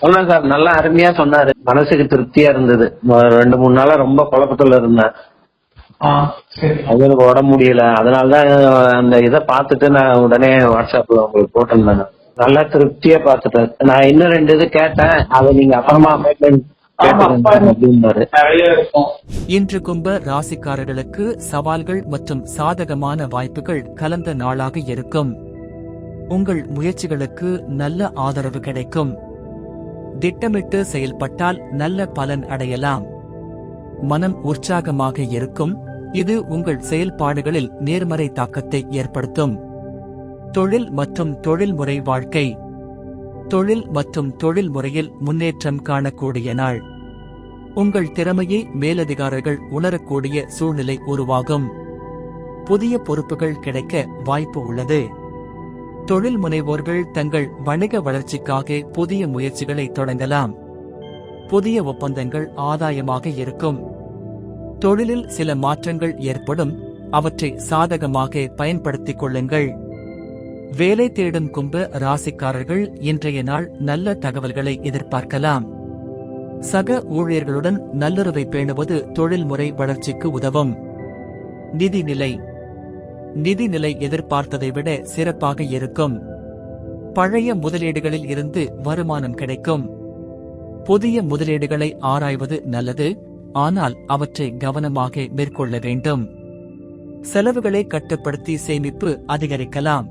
சொன்னேன் சார். நல்லா அருமையா சொன்னாரு. மனசுக்கு திருப்தியா இருந்தது. ரெண்டு மூணு நாளா ரொம்ப குழப்பத்துல இருந்தேன். ஆ சரி. அவங்களுக்கு உடம்பு முடியல. அதனாலதான் அந்த இதை பார்த்துட்டு நான் உடனே வாட்ஸ்அப்ல உங்களுக்கு போட்டிருந்தேன் நல்லா திருப்தியா பார்த்துட்டேன். நான் இன்னும் ரெண்டு இது கேட்டேன். அதை நீங்க அப்புறமா அப்பாயின்மெண்ட் ஆமா, இன்று கும்ப ராசிக்காரர்களுக்கு சவால்கள் மற்றும் சாதகமான வாய்ப்புகள் கலந்த நாளாக இருக்கும். உங்கள் முயற்சிகளுக்கு நல்ல ஆதரவு கிடைக்கும். திட்டமிட்டு செயல்பட்டால் நல்ல பலன் அடையலாம். மனம் உற்சாகமாக இருக்கும். இது உங்கள் செயல்பாடுகளில் நேர்மறை தாக்கத்தை ஏற்படுத்தும். தொழில் மற்றும் தொழில்முறை வாழ்க்கை. தொழில் மற்றும் தொழில் முறையில் முன்னேற்றம் காணக்கூடிய நாள். உங்கள் திறமையை மேலதிகாரிகள் உணரக்கூடிய சூழ்நிலை உருவாகும். புதிய பொறுப்புகள் கிடைக்க வாய்ப்பு உள்ளது. தொழில் முனைவோர்கள் தங்கள் வணிக வளர்ச்சிக்காக புதிய முயற்சிகளை தொடங்கலாம். புதிய ஒப்பந்தங்கள் ஆதாயமாக இருக்கும். தொழிலில் சில மாற்றங்கள் ஏற்படும். அவற்றை சாதகமாக பயன்படுத்திக் கொள்ளுங்கள். வேலை தேடும் கும்ப ராசிக்காரர்கள் இன்றைய நாள் நல்ல தகவல்களை எதிர்பார்க்கலாம். சக ஊழியர்களுடன் நல்லுறவை பேணுவது தொழில்முறை வளர்ச்சிக்கு உதவும். நிதிநிலை நிதிநிலை எதிர்பார்த்ததை விட சிறப்பாக இருக்கும். பழைய முதலீடுகளில் இருந்து வருமானம் கிடைக்கும். புதிய முதலீடுகளை ஆராய்வது நல்லது ஆனால் அவற்றை கவனமாக மேற்கொள்ள வேண்டும். செலவுகளை கட்டுப்படுத்தி சேமிப்பு அதிகரிக்கலாம்.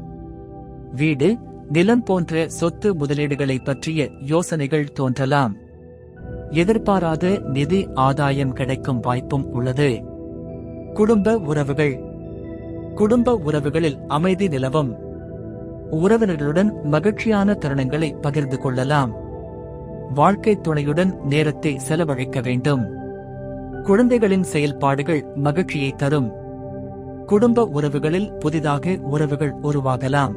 வீடு நிலம் போன்ற சொத்து முதலீடுகளை பற்றிய யோசனைகள் தோன்றலாம். எதிர்பாராத நிதி ஆதாயம் கிடைக்கும் வாய்ப்பும் உள்ளது. குடும்ப உறவுகள் குடும்ப உறவுகளில் அமைதி நிலவும். உறவினர்களுடன் மகிழ்ச்சியான தருணங்களை பகிர்ந்து கொள்ளலாம். வாழ்க்கை துணையுடன் நேரத்தை செலவழிக்க வேண்டும். குழந்தைகளின் செயல்பாடுகள் மகிழ்ச்சியை தரும். குடும்ப உறவுகளில் புதிதாக உறவுகள் உருவாகலாம்.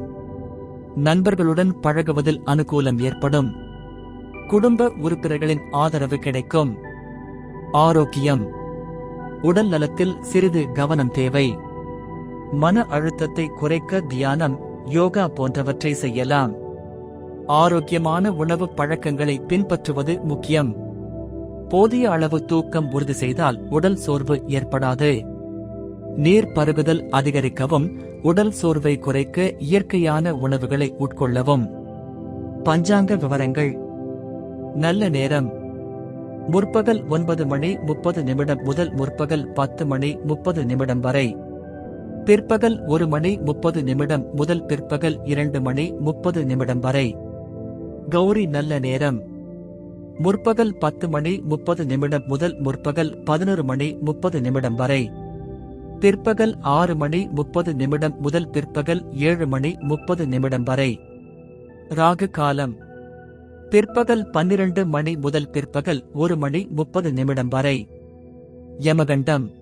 நண்பர்களுடன் பழகுவதில் அனுகூலம் ஏற்படும். குடும்ப உறுப்பினர்களின் ஆதரவு கிடைக்கும். ஆரோக்கியம். உடல் நலத்தில் சிறிது கவனம் தேவை. மன அழுத்தத்தை குறைக்க தியானம் யோகா போன்றவற்றை செய்யலாம். ஆரோக்கியமான உணவு பழக்கங்களை பின்பற்றுவது முக்கியம். போதிய அளவு தூக்கம் உறுதி செய்தால் உடல் சோர்வு ஏற்படாது. நீர் பருகுதல் அதிகரிக்கவும் உடல் சோர்வை குறைக்க இயற்கையான உணவுகளை உட்கொள்ளவும். பஞ்சாங்க விவரங்கள். நல்ல நேரம். முற்பகல் ஒன்பது மணி முப்பது நிமிடம் முதல் முற்பகல் பத்து மணி முப்பது நிமிடம் வரை. பிற்பகல் ஒரு மணி முப்பது நிமிடம் முதல் பிற்பகல் இரண்டு மணி முப்பது நிமிடம் வரை. கௌரி நல்ல நேரம். முற்பகல் பத்து மணி முப்பது நிமிடம் முதல் முற்பகல் பதினொரு மணி முப்பது நிமிடம் வரை. பிற்பகல் ஆறு மணி முப்பது நிமிடம் முதல் பிற்பகல் ஏழு மணி முப்பது நிமிடம் வரை. ராகு காலம். பிற்பகல் பன்னிரண்டு மணி முதல் பிற்பகல் ஒரு மணி முப்பது நிமிடம் வரை. யமகண்டம்.